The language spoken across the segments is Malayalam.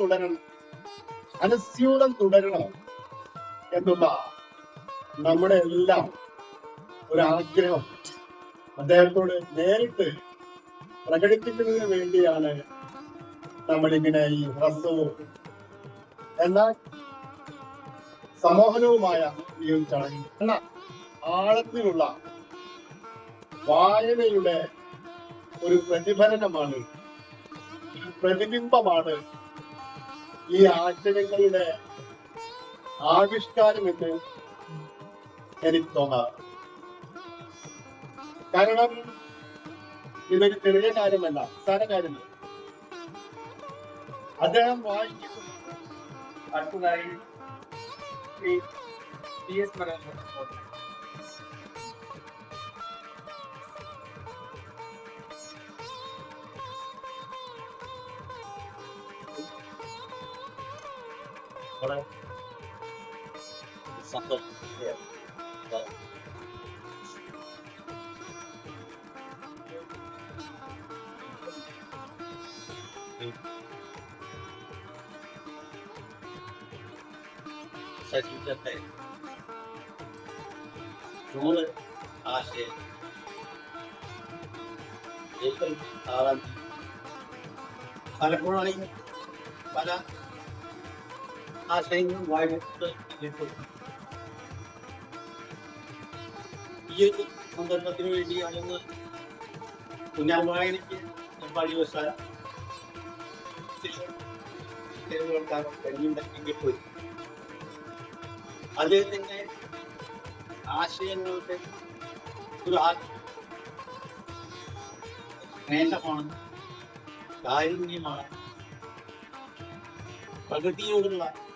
തുടരണം. അനുസ്യൂതം തുടരണം എന്നുള്ള നമ്മുടെ എല്ലാം ഒരു അദ്ദേഹത്തോട് നേരിട്ട് പ്രകടിപ്പിക്കുന്നതിന് വേണ്ടിയാണ് നമ്മളിങ്ങനെ ഈ ഹ്രസ്വവും എന്നാൽ സമോഹനവുമായ ഈ ഒരു ചടങ്ങ്. എന്ന ആഴത്തിലുള്ള വായനയുടെ ഒരു പ്രതിഫലനമാണ് പ്രതിബിംബമാണ് ഈ ആശയങ്ങളുടെ ആവിഷ്കാരം എന്ന് എനിക്ക് തോന്നാറ്. കാരണം ഇതൊരു ചെറിയ കാര്യമല്ല സാര കാര്യമല്ല. അദ്ദേഹം വായിക്കുന്നു. അടുത്തതായി orang. Sakit ya saya juga teh dulu ah, asyik itu alam. Ada kurang lagi pada സന്തോഷം ശരീരത്തെ നൂറ് ആശയം ഏറ്റവും ആറാം തീയതി പലപ്പോഴായി പല ആശയങ്ങളും വായിച്ചിട്ട് ലഭിക്കും. ഈ ഒരു സന്ദർഭത്തിന് വേണ്ടിയാണെന്ന് കുഞ്ഞാമ്പായനിക്ക് വഴിവശാൽ കേൾക്കാൻ കഴിയുണ്ടെങ്കിൽ പോയി അദ്ദേഹത്തിന്റെ ആശയങ്ങളുടെ ഒരു ആ- നേട്ടമാണ് കാരുണ്യമാണ് പ്രകൃതിയോടുള്ള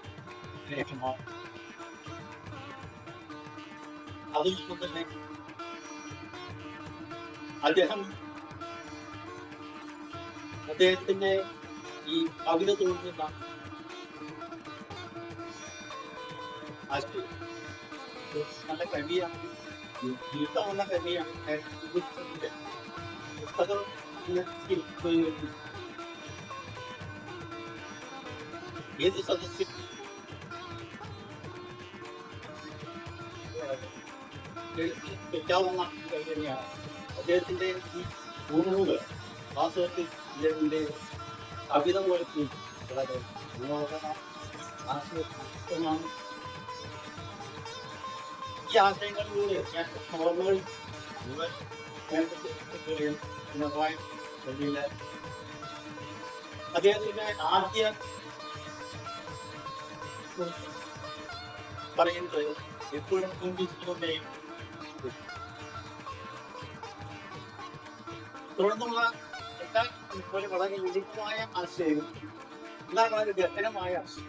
സ്നേഹമാണ് അതുകൊണ്ട് തന്നെ അദ്ദേഹം അദ്ദേഹത്തിന്റെ ഈ കവിത തോന്നുന്ന ആശയം ഇത് നല്ല കവിയാണ് ജീവിതമുള്ള കവിയാണ് പുസ്തകത്തിന്റെ പുസ്തകം ഇങ്ങനെ ഉപയോഗിക്കുന്നു. ഏത് സദസ്സിൽ വെക്കാവുന്ന തന്നെയാണ് അദ്ദേഹത്തിന്റെ ഈ ഊണുകൾ വാസ്തവത്തിൽ അദ്ദേഹത്തിന്റെ കവിത പോലത്തിൽ വളരെ മനോഹരമാണ് ഈ ആശയങ്ങളിലൂടെ ഞാൻ ഓർമ്മകൾ മുഴുവൻ പിണറായി ഡൽഹിയിലെ അദ്ദേഹത്തിന്റെ ആദ്യ പറയുന്നത് എപ്പോഴും ചിന്തിച്ചുകൊണ്ടേയും തുടർന്നുള്ള എല്ലാ ഇതുപോലെ വളരെ ലളിതമായ ആശയവും എന്നാൽ വളരെ ഗഹനമായ ആശയം.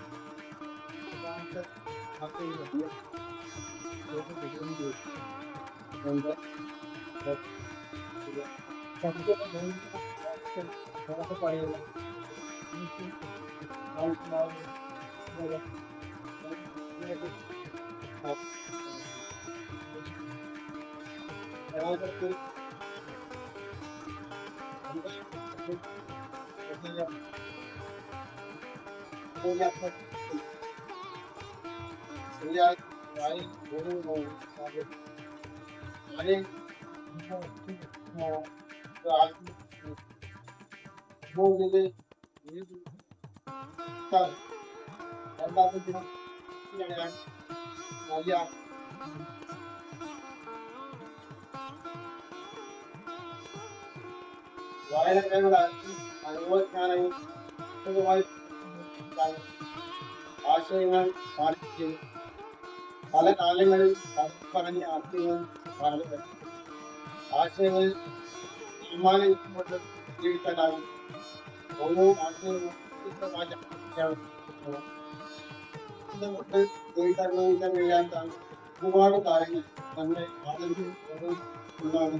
Yeah. Why are you and what can I do? Otherwise, आशय में पार्टी पहले नाले में परंपरानी आती है भारत में आशय में हिमालय मतलब जीवित नाम दोनों आशय में इस समाज क्या इस मतलब जीवित नाम इतना मिला था गुबारों कारण हमने आदमी दोनों गुलाम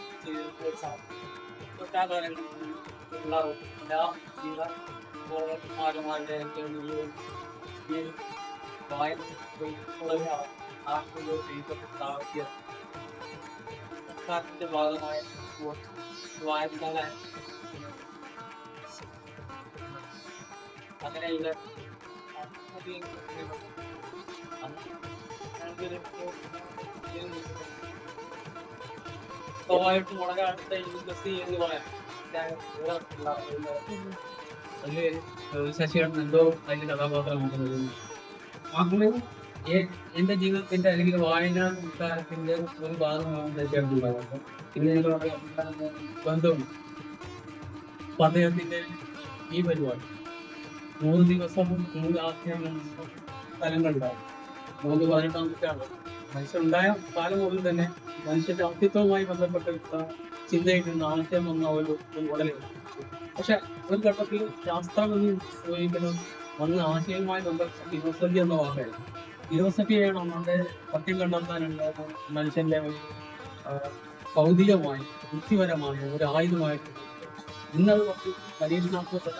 ഇതൊരു അധ്യാപകനായ പോയത് അതേപോലെ വായ എല്ലാം ലോകം വായിക്കും തുടർന്ന് വാരി വരും. കാരണം ശരി. അപ്പോൾ വായനയെ വളരെ ചെയ്തിട്ട് ഒരു സാധനം. തൊട്ടാകാലങ്ങളിൽ ഉള്ള എല്ലാ ജീവ പൗരന്മാരുമാരുടെ ഈ വായന വളരെ ആത്മീയ ചെയ്യപ്പെട്ടാക്കിയ സർക്കാരിന്റെ ഭാഗമായ വായനശാല അങ്ങനെയുള്ള സ്വാഭാവികമായിട്ടും വളരെ ഇൻഡസ്ട്രി എന്ന് പറയാം. ശശികണ്ഠൻ എന്തോ അതിന്റെ കഥാപാത്രമാക്കുന്നത് അങ്ങനെ എന്റെ ജീവിതത്തിന്റെ അല്ലെങ്കിൽ വായന സംസ്കാരത്തിന്റെ ഒരു ഭാഗമാണ് ശശിയാണ് പിന്നെ ബന്ധം അപ്പൊ അദ്ദേഹത്തിന്റെ ഈ പരിപാടി. മൂന്ന് ദിവസം മൂന്ന് ആദ്യം സ്ഥലങ്ങളുണ്ടാവും മൂന്ന് പതിനെട്ടാമത്തെയാണ് മനുഷ്യനുണ്ടായ കാലം മുതൽ തന്നെ മനുഷ്യന്റെ അസ്തിത്വവുമായി ബന്ധപ്പെട്ട ചിന്തയിൽ നിന്ന് ആശയം വന്ന ഒരു ഉടനെ പക്ഷെ ഒരു ഘട്ടത്തിൽ ശാസ്ത്രം എന്ന് ഉപയോഗിക്കുന്നത് വന്ന ആശയവുമായി ബന്ധപ്പെട്ട ഫിലോസഫി എന്ന വാക്കായിരുന്നു. ഫിലോസഫിയാണ് നമ്മുടെ സത്യം കണ്ടെത്താനുള്ള മനുഷ്യന്റെ ഒരു ഭൗതികമായി ബുദ്ധിപരമായ ഒരു ആയുധമായിട്ട് ഇന്നത് കുറച്ച് പരീക്ഷണാത്മകമാണ്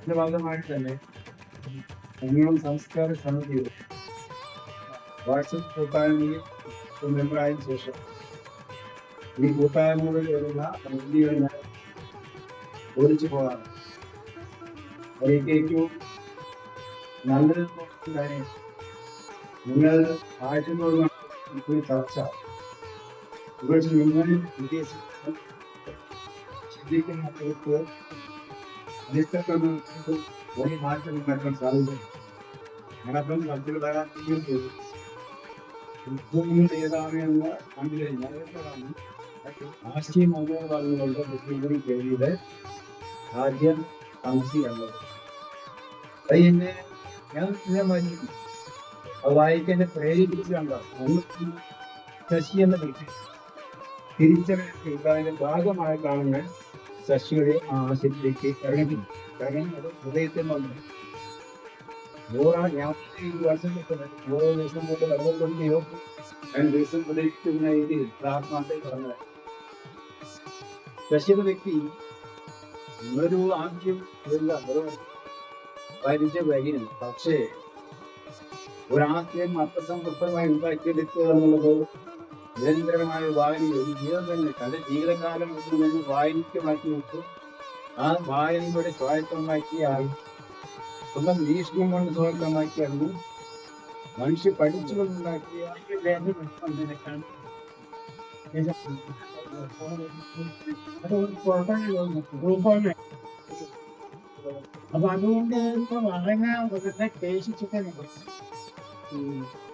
ഇതിന്റെ ഭാഗമായിട്ട് തന്നെ ഉണ്ണിയം സംസ്കാര സമിതിയുടെ വാട്സപ്പ് കൂട്ടായ്മയിൽ മെമ്പറായതിനു ശേഷം. ഈ കൂട്ടായ്മകളിൽ വരുന്ന പ്രതിനിധികളെ ഞാൻ ഓടിച്ചു പോകാറ് അതിലേക്ക് ഏറ്റവും നല്ലൊരു കാര്യം. നിങ്ങൾ ആഴ്ചകളോട് ഒരു ചർച്ച. ഇവിടെ നിങ്ങൾ വിദേശത്ത് ചിന്തിക്കുന്നവർക്ക് അടിസ്ഥാന ഒരു മാറ്റം ഉണ്ടാക്കാൻ സാധിക്കും. ഞാനപ്പം ചർച്ചകൾ തയ്യാറാക്കുകയും ചെയ്തു. യുദ്ധങ്ങൾ ഏതാണെന്ന് കണ്ടു കഴിഞ്ഞാൽ ആശയം മുതലുകളുടെ ബുദ്ധിമുട്ടി കയറിയത് ആദ്യം സംശയമുള്ളത് അത് എന്നെ ഞാൻ ഞാൻ വായിച്ചു അത് വായിക്കാൻ എന്നെ പ്രേരിപ്പിച്ച് കണ്ട? ഒന്ന് ശശി എന്ന വ്യക്തി. തിരിച്ചറിഞ്ഞതിന്റെ ഭാഗമായിട്ടാണ് ഞാൻ ശശിയുടെ ആ ആശയത്തിലേക്ക് ഇറങ്ങി ഇറങ്ങി അത് ഹൃദയത്തിൽ വന്നു. ഓരോ ഞാൻ ഈ വർഷം കിട്ടുന്നത് ഓരോ ദിവസം കൊണ്ട് വെള്ളക്കൊണ്ടിയോ ഞാൻ ദിവസം പ്രതീക്ഷിക്കുന്ന രീതിയിൽ പ്രാർത്ഥനയിൽ പറഞ്ഞത്. ശശിയുടെ വ്യക്തി ഒരു ആദ്യം ഇല്ല ഒരു പരിച വരികയാണ്. പക്ഷേ ഒരാശയം അർത്ഥസമ്പൃഷ്ടമായി ഉണ്ടാക്കിയെടുക്കുക എന്നുള്ളത് നിരന്തരമായ വായന ഒരു ജീവിതം തന്നെ തന്റെ ജീവിതകാലം മുഴുവൻ വായനയ്ക്ക് മാറ്റി വെച്ചു ആ വായനയുടെ സ്വായത്തമാക്കിയായി സ്വന്തം നിരീക്ഷണം കൊണ്ട് സ്വായത്തമാക്കിയായിരുന്നു മനുഷ്യ പഠിച്ചുകൊണ്ടുണ്ടാക്കിയ അപ്പൊ അതുകൊണ്ട് വായന വളരെ ശേഷിച്ചിട്ടേ അപ്പൊ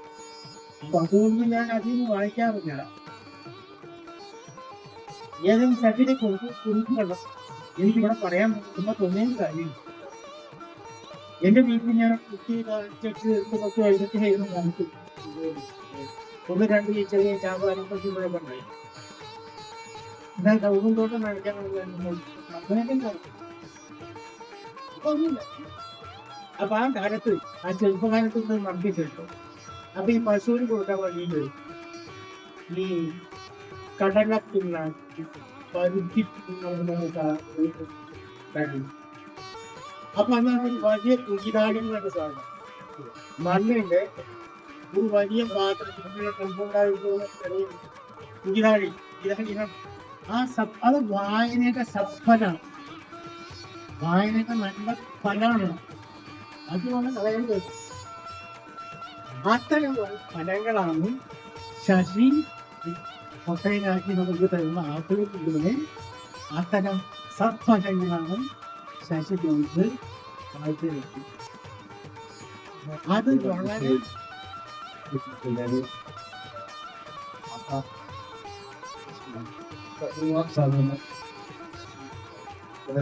അതുകൊണ്ട് ഞാൻ അധികം വായിക്കാറില്ല ഏതെങ്കിലും സഭയുടെ എനിക്ക് എനിക്കിവിടെ പറയാൻ പറ്റുന്ന തോന്നിയ കാര്യം എന്റെ വീട്ടിൽ ഞാൻ കുട്ടി ചെക്ക് പത്ത് വയസ്സൊക്കെ ചെയ്യുന്ന കാലത്ത് ഒന്ന് രണ്ട് ചെറിയ ഇവിടെ ഉണ്ടായി എന്നാൽ കൗതും തോട്ടം ഒന്നുമില്ല. അപ്പൊ ആ കാലത്ത് ആ ചെറുപ്പകാലത്ത് നിന്ന് നടത്തിയിട്ടുണ്ടോ അപ്പൊ ഈ പശുവിന് കൊടുക്കാൻ വേണ്ടിയിട്ട് ഈ കടലത്തിന്ന പരുത്തി അപ്പൊ അന്നാണ് ഒരു വലിയ കുഞ്ഞിനാടി എന്നൊക്കെ സാധനം മണ്ണിന്റെ ഒരു വലിയ പാത്രത്തിൽ കുഞ്ഞിനാടി ഇതാണ് ആ സപ് അത് വായനയുടെ സഫലാണ് വായനയുടെ നല്ല ഫലമാണ് അതുമാണ് പറയുന്നത് അത്തരം ഫലങ്ങളാണ് ശശി കൊട്ടയിലാക്കി നമുക്ക് തരുന്ന ആപ്പിളിനെ അത്തരം സത്ഫലങ്ങളാണ് ശശികൊണ്ട് കാഴ്ചവെക്കുന്നത്. അത് വളരെ സാധാരണ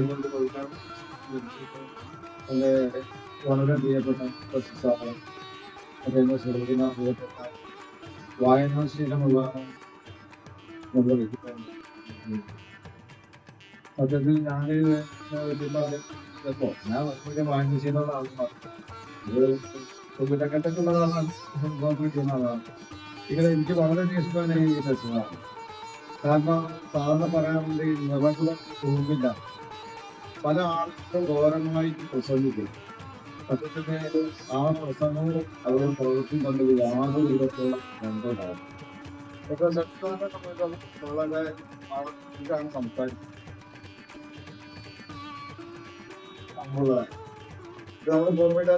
കൊണ്ട് കൊടുക്കാൻ വളരെ വളരെ പ്രിയപ്പെട്ട കുറച്ച് സാധനം. അതേപോലെ ശ്രദ്ധിക്കുന്ന പ്രിയപ്പെട്ട വായനാശീലമുള്ള നമ്മുടെ വ്യക്തിത്വമാണ്. സത്യത്തിൽ ഞാൻ ചിലപ്പോ ഞാൻ വലിയ വായനാശീലമുള്ള ആളാണ്. തൊഴിലക്കത്തൊക്കെയുള്ള ആളാണ് ഗോപി ചെയ്യുന്ന ആളാണ്. ഇവിടെ എനിക്ക് വളരെയധികം ഇഷ്ടമാണ് ഈ രസമാണ് കാരണം സാധാരണ പറയാറുണ്ട് നിറകുളം തോന്നില്ല പല ആളുകളും ഘോരമായി പ്രസംഗിക്കും. സത്യത്തിന്റെ ആ പ്രസംഗവും അവരുടെ പ്രവൃത്തി യാതൊരു വിധത്തിലുള്ള ബന്ധമില്ല ഇപ്പൊ സെക്രട്ടറിയെ സമയത്ത് വളരെ ആവർത്തിച്ചാണ് സംസാരിക്കുന്നത് നമ്മൾ ഇത് നമ്മുടെ ഗവൺമെന്റ്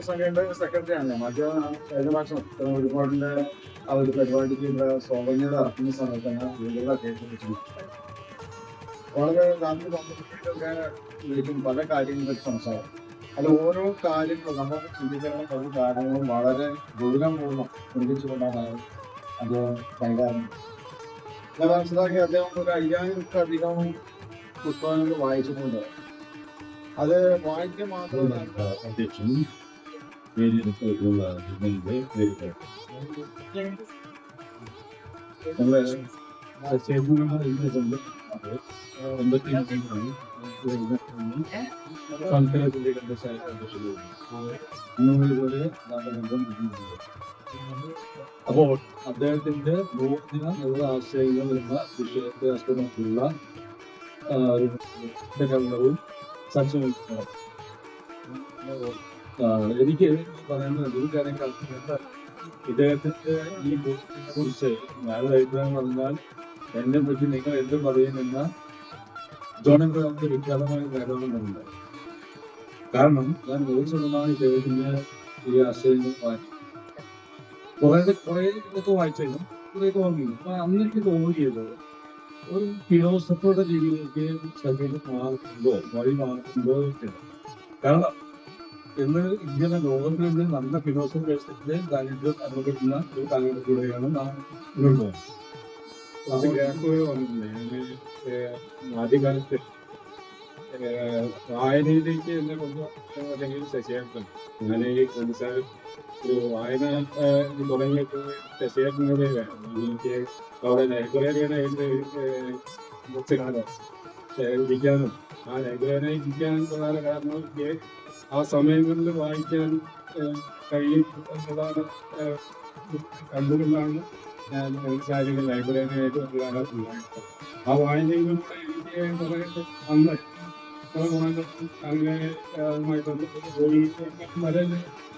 സെക്രട്ടറിയാണ് മറ്റേ കഴിഞ്ഞ ഒരുപാടിന്റെ ആ ഒരു പരിപാടിക്ക് ഇവിടെ സ്വാഗതം സമയത്ത് ഞാൻ വീടുകളെ കേൾപ്പിച്ചു വളരെ നന്ദി വിളിക്കും പല കാര്യങ്ങളെ സംസാരം അല്ല ഓരോ കാര്യങ്ങളും നമുക്ക് ചിന്തിക്കുന്ന പല കാര്യങ്ങളും വളരെ ഗൗരവപൂർവം ചിന്തിച്ചുകൊണ്ടാണ് അദ്ദേഹം കൈകാര്യം. ഞാൻ മനസ്സിലാക്കി അദ്ദേഹം ഒരു അയ്യായിരത്തിലധികം പുസ്തകങ്ങൾ വായിച്ചിട്ടുണ്ട് അത് വായിക്കുക മാത്രമല്ല അധ്യക്ഷൻ വേദിയിലുള്ള അപ്പോൾ അദ്ദേഹത്തിന്റെ ബോധന നല്ല ആശയങ്ങൾ എന്ന വിഷയത്തെ ആസ്പദമാക്കിയുള്ള പ്രകടനവും സംശയം എനിക്ക് പറയുന്നത് ഒരു കാര്യം കളിക്കുന്നത് ഇദ്ദേഹത്തിന്റെ ഈ ബുക്കിനെ കുറിച്ച് ഞാനൊരു അഭിപ്രായം പറഞ്ഞാൽ എന്നെ പറ്റി നിങ്ങൾ എന്ത് പറയുമെന്ന ജോണൻ ബ്രൗണിന്റെ വിഖ്യാതമായ പ്രകടനമുണ്ട് കാരണം ഞാൻ നൂറ് ശതമാനം ഇദ്ദേഹത്തിന്റെ ഈ ആശയങ്ങൾ വായിച്ചു. കുറെ കുറെ ഇതൊക്കെ വായിച്ചു കുറെ തോന്നി അപ്പൊ അന്ന് എനിക്ക് തോന്നിയത് ഒരു ഫിലോസഫറുടെ രീതിയിലേക്ക് ശരീരം മാറുന്നുണ്ടോ വഴി മാറുന്നുണ്ടോ കാരണം ഇന്ന് ഇങ്ങനെ ലോകത്തിൽ നിന്ന് നല്ല ഫിലോസഫേഴ്സിന്റെ ദാരിദ്ര്യം അനുഭവിക്കുന്ന ഒരു കാലഘട്ടത്തിലൂടെയാണ് നാം മുന്നോട്ട് പോകുന്നത്. ആദ്യകാലത്ത് വായനയിലേക്ക് എന്നെ കൊണ്ടുവല്ലെങ്കിൽ ശശിയേട്ടൻ. ഞാൻ ഈ സംസാര ഒരു വായന തുടങ്ങിയപ്പോൾ തുടങ്ങിയിട്ട് വേണം എനിക്ക് അവിടെ ലൈബ്രറിയുടെ ബുക്സ് കാണാൻ ഇരിക്കാനും ആ ലൈബ്രറിയിൽ ഇരിക്കാൻ പ്രധാന കാരണം എനിക്ക് ആ സമയങ്ങളിൽ വായിക്കാൻ കഴിയും എന്നതാണ് കണ്ടുകൊണ്ടാണ് ഞാൻ ശാരീരിക ലൈബ്രറിയായിട്ട് ഉണ്ടായിട്ടുള്ളത് ആ വായനയിലൂടെ എനിക്ക് കുറേ അന്ന് അങ്ങനെ ബന്ധപ്പെട്ട് ജോലി പല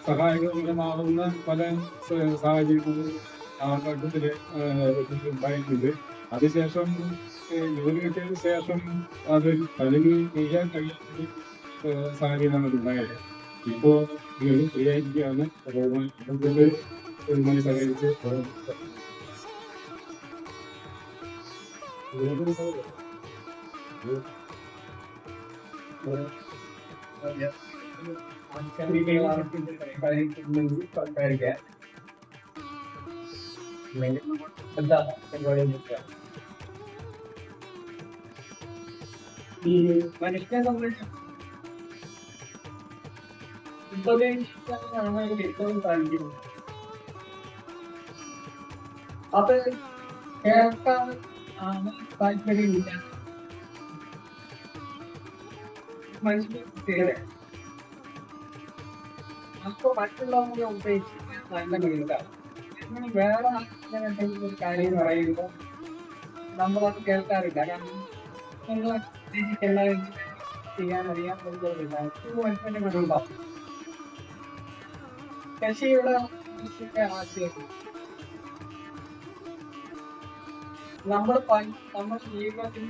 സഹായകരമാവുന്ന പല സാഹചര്യങ്ങളും ആ ഘട്ടത്തിൽ ഉണ്ടായിട്ടുണ്ട് അതിനുശേഷം ഏഹ് ജോലി കിട്ടിയതിന് ശേഷം അത് പലരും ചെയ്യാൻ കഴിയാത്ത ഏഹ് സാഹചര്യമാണ് ഉണ്ടായത് ഇപ്പോ വീണ്ടും ഫ്രീ ആയിരിക്കുകയാണ് അതുകൊണ്ട് മണി സഹകരിച്ച് എന്താ മനുഷ്യനെ സംബന്ധിച്ച് ഉപദേശിക്കാനാണ് ഇതിൽ ഏറ്റവും താല്പര്യം. അത് കേൾക്കാൻ ആണ് താല്പര്യമില്ല. പ്രത്യേകത അപ്പൊ മറ്റുള്ളവരെ ഉപദേശിക്കാൻ നല്ല കേൾക്കാം എന്നാൽ വേറെ ആൾക്കാരെ എന്തെങ്കിലും ഒരു കാര്യം പറയുമ്പോൾ നമ്മളത് കേൾക്കാറില്ല. കാരണം ഉദ്ദേശിക്കുന്ന ചെയ്യാൻ നമ്മൾ ജീവിതത്തിൽ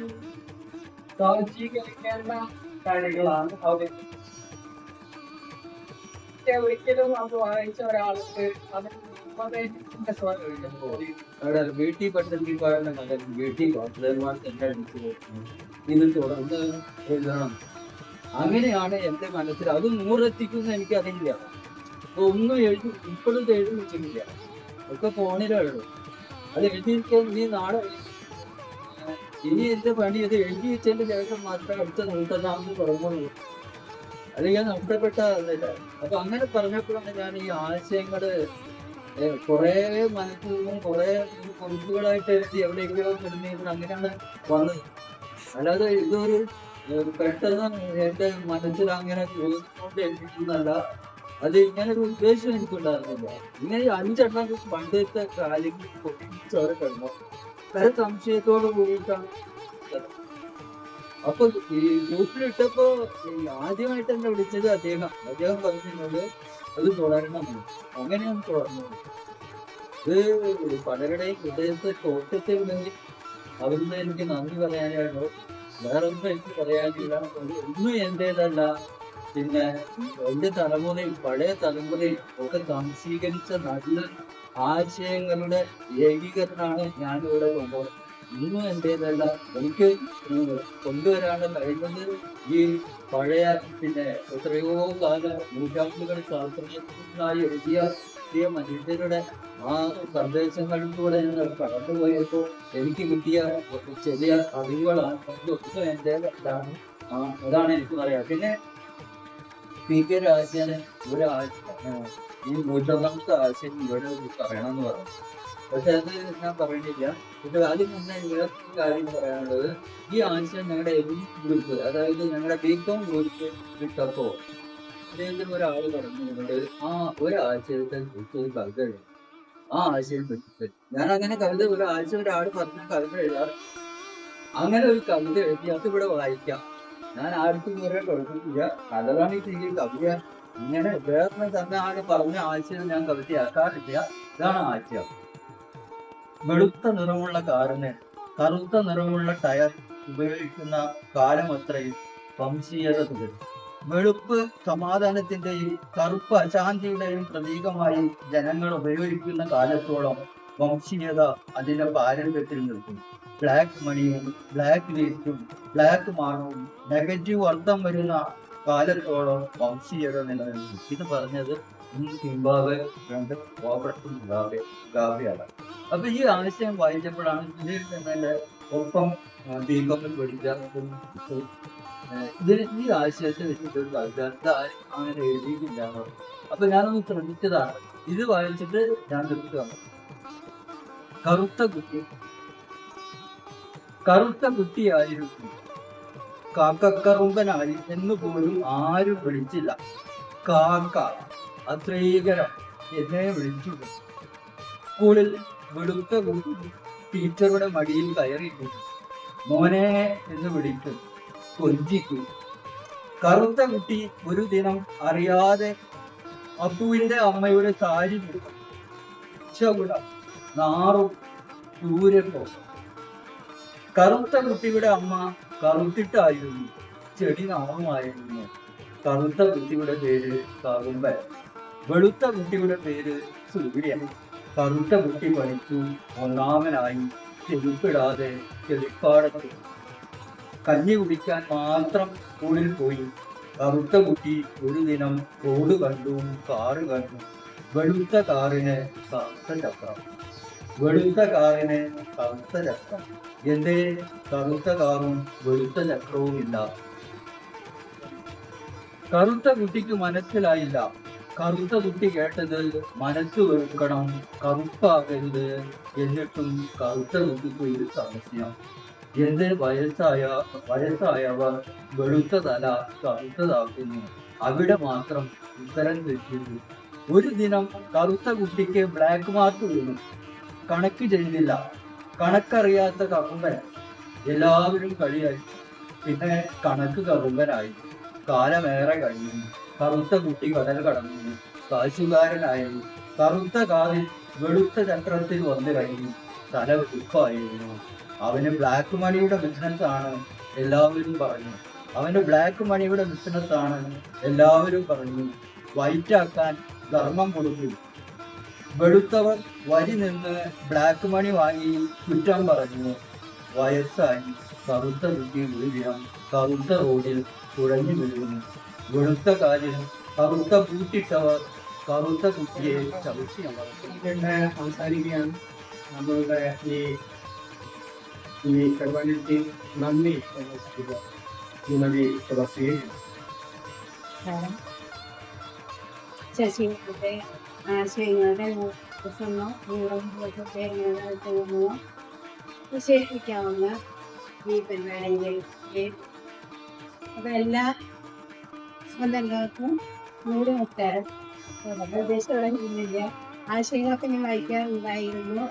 സജ്ജീകരിക്കേണ്ട കാര്യങ്ങളാണ് പക്ഷെ ഒരിക്കലും അത് വായിച്ച ഒരാൾക്ക് അതിന് വീട്ടിൽ പഠിച്ചിരിക്കുന്ന മകൻ വീട്ടിൽ കോൺസുലർമാർക്ക് അടിച്ചു ഇത് തുടർന്ന് എഴുതണം അങ്ങനെയാണ് എന്റെ മനസ്സിൽ അത് നൂറെത്തിക്കുന്ന എനിക്കറിയില്ല ഒന്നും എഴുതി ഇപ്പോഴും എഴുതി വെച്ചിട്ടില്ല ഒക്കെ ഫോണിലുള്ളൂ അത് എഴുതിയിരിക്കാൻ ഇനി നാളെ ഇനി എന്റെ പണി അത് എഴുതി വെച്ചതിന്റെ ശേഷം മാത്രമേ അടുത്ത നൂറ്റൊന്നാമത് തുടങ്ങുള്ളൂ അത് ഞാൻ നഷ്ടപ്പെട്ടതല്ല അപ്പൊ അങ്ങനെ പറഞ്ഞപ്പോഴാണ് ഞാൻ ഈ ആശയങ്ങൾ കുറേ മനസ്സിൽ നിന്നും കുറേ കുറിപ്പുകളായിട്ട് എഴുതി എവിടെയെങ്കിലും കിടന്നിരുന്നു അങ്ങനെയാണ് വന്നത്. അല്ലാതെ ഇതൊരു പെട്ടെന്ന് എന്റെ മനസ്സിൽ അങ്ങനെ തോന്നിക്കൊണ്ട് എഴുതിക്കുന്നല്ല അത് ഇങ്ങനെ ഒരു ഉദ്ദേശം എനിക്കുണ്ടായിരുന്നില്ല. ഇങ്ങനെ അഞ്ചെണ്ണം പണ്ടത്തെ കാര്യങ്ങൾ പൊട്ടിച്ചവരെ കിടന്നു. പല സംശയത്തോട് കൂടിയിട്ടാണ്. അപ്പൊ ഈ ഗ്രൂപ്പിലിട്ടപ്പോ ആദ്യമായിട്ട് എന്നെ വിളിച്ചത് അദ്ദേഹം. അദ്ദേഹം പറഞ്ഞത് അത് തുടരണം. എന്ന്. അങ്ങനെയാണ് തുടർന്നു ഇത് പലരുടെയും ഹൃദയത്തെ തോട്ടത്തിൽ നിന്ന് അവരുടെ എനിക്ക് നന്ദി പറയാനായിട്ടോ വേറൊന്നും എനിക്ക് പറയാനില്ല. ഒന്നും എന്റേതല്ല. പിന്നെ എന്റെ തലമുറയും പഴയ തലമുറയും ഒക്കെ സംശീകരിച്ച നല്ല ആശയങ്ങളുടെ ഏകീകരണമാണ് ഞാനിവിടെ കൊണ്ടുപോകുന്നത് ഒന്നും എന്റേതല്ല. എനിക്ക് കൊണ്ടുവരാനുള്ള കഴിയുന്നത് ഈ പഴയ പിന്നെ എത്രയോ കാല നൂറ്റാണ്ടുകൾ ശാസ്ത്രജ്ഞനായി എഴുതിയ പുതിയ മനുഷ്യരുടെ ആ സന്ദേശങ്ങളിലൂടെ ഞാൻ കടന്നുപോയപ്പോൾ എനിക്ക് കിട്ടിയ ചെറിയ അറിവുകളാണ്. ഇതൊക്കെ എന്റേതാണ് അതാണ് എനിക്ക് പറയാം പിന്നെ പി കെ രാജന് ഒരു ആശ- ആ, ഈ നൂറ്റൊന്നാമത്തെ ആശയം ഇവിടെ പറയണം എന്ന് പറഞ്ഞു. പക്ഷെ അത് ഞാൻ പറയുന്നില്ല. പക്ഷെ ആദ്യം മുന്നേ വേറൊരു കാര്യം പറയാനുള്ളത് ഈ ആഴ്ച ഞങ്ങളുടെ എൽ ഗ്രൂപ്പ് അതായത് ഞങ്ങളുടെ ബികോം ഗ്രൂപ്പ് വിട്ടപ്പോ അദ്ദേഹത്തിന് ഒരാൾ പറഞ്ഞിട്ടുണ്ട് ആ ഒരാഴ്ചത്തെ കുറിച്ച് കവിത എഴുതും ആ ആഴ്ചയിൽ പറ്റി ഞാൻ അങ്ങനെ കവിത ഒരാഴ്ച ഒരാൾ പറഞ്ഞ കവിത എഴുതാറ്. അങ്ങനെ ഒരു കവിത എഴുതി അത് ഇവിടെ വായിക്കാം. ഞാൻ ആർക്കും ഇതുവരെ കൊടുക്കുന്നില്ല കഥകളാണ് ഈ കവിത. ഇങ്ങനെ വേറെ തന്നെ ആൾ പറഞ്ഞ ആഴ്ചയിൽ ഞാൻ കവിതയാക്കാറില്ല. ഇതാണ് ആശയം വെളുത്ത നിറമുള്ള കാറിന് കറുത്ത നിറമുള്ള ടയർ ഉപയോഗിക്കുന്ന കാലം അത്രയും വംശീയത തുടരും. വെളുപ്പ് സമാധാനത്തിന്റെയും കറുപ്പ് അശാന്തിയുടെയും പ്രതീകമായി ജനങ്ങൾ ഉപയോഗിക്കുന്ന കാലത്തോളം വംശീയത അതിന്റെ പാരമ്പര്യത്തിൽ നിൽക്കും. ബ്ലാക്ക് മണിയും ബ്ലാക്ക് ലീസ്റ്റും ബ്ലാക്ക് മാണവും നെഗറ്റീവ് അർത്ഥം വരുന്ന കാലത്തോളം വംശീയത നിലനിൽക്കും. ഇത് പറഞ്ഞത് സിംബാബെ രണ്ട് റോബർട്ടും ഗാബെ മുഗാബെയാണ് അപ്പൊ ഈ ആശയം വായിച്ചപ്പോഴാണ് ഇതിൽ തന്നെ ഒപ്പം ബികോമിൽ പഠിച്ച ഇതിന് ഈ ആശയത്തെ വെച്ചിട്ട് ഒരു കവിത അങ്ങനെ എഴുതിയിട്ടില്ല. അപ്പൊ ഞാനൊന്ന് ശ്രമിച്ചതാണ് ഇത് വായിച്ചിട്ട് ഞാൻ നിർത്തുകയാണ് കറുത്ത കുട്ടി കറുത്ത കുട്ടിയായിരുന്നു. കാക്കക്കറുമ്പനായി എന്ന് പോലും ആരും വിളിച്ചില്ല. കാക്ക. അത്രേകരം എന്നെ വിളിച്ചു സ്കൂളിൽ വെളുത്ത ടീച്ചറുടെ മടിയിൽ കയറിയിട്ടു മോനെ എന്ന് വിളിച്ചു കൊഞ്ചിക്കും. കറുത്ത കുട്ടി ഒരു ദിനം അറിയാതെ അപ്പുവിന്റെ അമ്മയുടെ സാരി കൊടുക്കും ചവിട നാറും ദൂരപ്പോ കറുത്ത കുട്ടിയുടെ അമ്മ കറുത്തിട്ടായിരുന്നു. ചെടി നാറുമായിരുന്നു. കറുത്ത കുട്ടിയുടെ പേര് കറുമ്പൻ വെളുത്ത കുട്ടിയുടെ പേര് സൂര്യ കറുത്ത കുട്ടി പഠിച്ചു ഒന്നാമനായി ചെരുപ്പിടാതെ ചെളിപ്പാടത്ത് കഞ്ഞി കുടിക്കാൻ മാത്രം സ്കൂളിൽ പോയി. കറുത്ത കുട്ടി ഒരു ദിനം റോഡ് കണ്ടു കാറ് കണ്ടു. വെളുത്ത കാറിന് കറുത്ത ചക്രം. വെളുത്ത കാറിന് കറുത്ത ചക്രം. എന്റെ കറുത്ത കാറും വെളുത്ത ചക്രവും ഇല്ല കറുത്ത കുട്ടിക്ക് മനസ്സിലായില്ല. കറുത്ത കുട്ടി കേട്ടത് മനസ്സ് വെറുക്കണം കറുപ്പാകരുത്. എന്നിട്ടും കറുത്ത കുട്ടിക്ക് ഒരു സംശയം എന്റെ വയസ്സായ വയസ്സായവർ വെളുത്ത തല കറുത്തതാക്കുന്നു. അവിടെ മാത്രം ഉത്തരം തെറ്റിയിരുന്നു ഒരു ദിനം കറുത്ത കുട്ടിക്ക് ബ്ലാക്ക് മാർക്ക് വീണു. കണക്ക് ചെയ്തില്ല. കണക്കറിയാത്ത കറുമ്പൻ. എല്ലാവരും കളിയായി പിന്നെ കണക്ക് കറുമ്പനായി. കാലമേറെ കഴിഞ്ഞു. കറുത്ത കുട്ടി കടൽ കടന്നു. കാശുകാരനായിരുന്നു. കറുത്ത കാറിൽ വെളുത്ത ചക്രത്തിൽ വന്നു കഴിഞ്ഞു. തല വെളുപ്പായിരുന്നു അവന് ബ്ലാക്ക് മണിയുടെ ബിസിനസ് ആണ് എല്ലാവരും പറഞ്ഞു. അവന് ബ്ലാക്ക് മണിയുടെ ബിസിനസ് ആണ് എല്ലാവരും പറഞ്ഞു. വൈറ്റ് ആക്കാൻ ധർമ്മം കൊടുക്കും വെളുത്തവർ വരി നിന്ന് ബ്ലാക്ക് മണി വാങ്ങി കുറ്റം പറഞ്ഞു. വയസ്സായി കറുത്ത കുട്ടി വീഴാം കറുത്ത റോഡിൽ കുഴഞ്ഞു വീഴുന്നു. വെളുത്ത കാലിൽ കറുത്ത പൂട്ടിട്ടവർ കറുത്ത കുട്ടിയെ ചവിട്ടി അമർത്തുന്നു ഇതിന്റെ സംസാരിക്കുകയാണ് നമ്മളുടെ ഈ ഈ പരിപാടിക്ക് നന്ദി ശ്രീമതി നമസ്കാരം ശശിയുടെ ആശയങ്ങളുടെ നിർദ്ദേശമോ വിവരങ്ങളോ വിശേഷിപ്പിക്കാവുന്ന ഈ പരിപാടിയിലേക്ക് അപ്പൊ എല്ലാ ആശയങ്ങളൊക്കെ ഞാൻ വായിക്കാറുണ്ടായിരുന്നു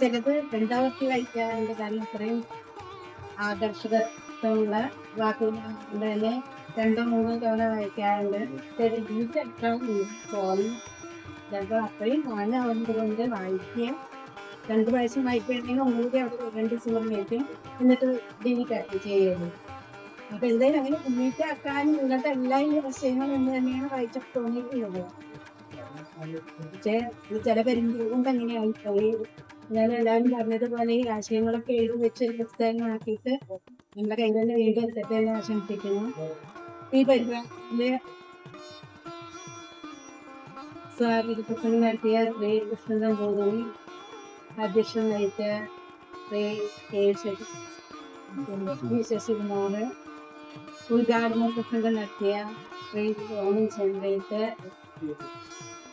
ചിലത് രണ്ടാമത്തെ വായിക്കാറുണ്ട്. കാരണം ഇത്രയും ആകർഷകത്വമുള്ള വാക്കുകൾ തന്നെ രണ്ടോ മൂന്നോ തവണ വായിക്കാറുണ്ട്. തോന്നി ചിലപ്പോൾ അത്രയും മോനാവുന്നത് കൊണ്ട് വായിക്കുക രണ്ട് പ്രാവശ്യം വായിക്കുകയാണെങ്കിൽ ഒന്നുകൂടി അവിടെ രണ്ട് ദിവസം വയ്ക്കും എന്നിട്ട് ഡിലീറ്റ് ചെയ്യുന്നു അപ്പൊ എന്തായാലും അങ്ങനെ ആക്കാനും ഇങ്ങനത്തെ എല്ലാ പ്രശ്നങ്ങളും എന്ന് തന്നെയാണ് വായിച്ചപ്പോൾ തോന്നിയിട്ടുള്ളത്. പക്ഷേ ചില പരിമിതി കൊണ്ട് അങ്ങനെ ആയിപ്പോയി ഞാൻ എല്ലാവരും പറഞ്ഞതുപോലെ ഈ ആശയങ്ങളൊക്കെ എഴുതി വെച്ച് പുസ്തകങ്ങളാക്കിയിട്ട് നമ്മുടെ കയ്യിൽ തന്നെ വീണ്ടും എടുത്തിട്ട് ആശംസിക്കുന്നു. ഈ പരിപാടിയിലെ സ്വാഗതം നടത്തിയ ശ്രീ കൃഷ്ണൻ ഗോതമി അധ്യക്ഷൻ നയിച്ച ശ്രീ കെ ശശികുമാർ ഉദ്ഘാടന പ്രസംഗം നടത്തിയ ശ്രീ സോണി ചന്ദ്രയ്ക്ക്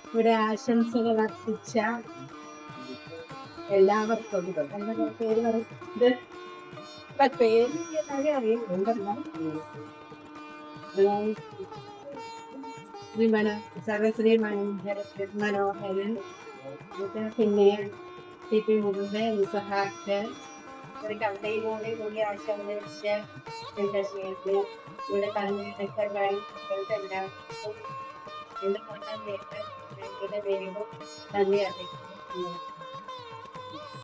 ഇവിടെ ആശംസകൾ അർപ്പിച്ച എല്ലാവർക്കും. എന്താ പേര് പറയുന്നത് പേര് എല്ലാവരും അറിയാം. ഉണ്ടല്ലോ ശ്രീമണ സർവശ്രീ മനോഹരൻ. പിന്നെ ടി പി മുകുന്ദൻ ഇസഹാക്ക് ഒരു കവിതയിലൂടെ കൂടി ആശംസിച്ച എന്താ സ്നേഹത്തിൽ ഇവിടെ കണ്ണീരൊക്കെ എല്ലാവർക്കും എന്റെ കേട്ട് പേരിലും നന്ദി അറിയിക്കുന്നു.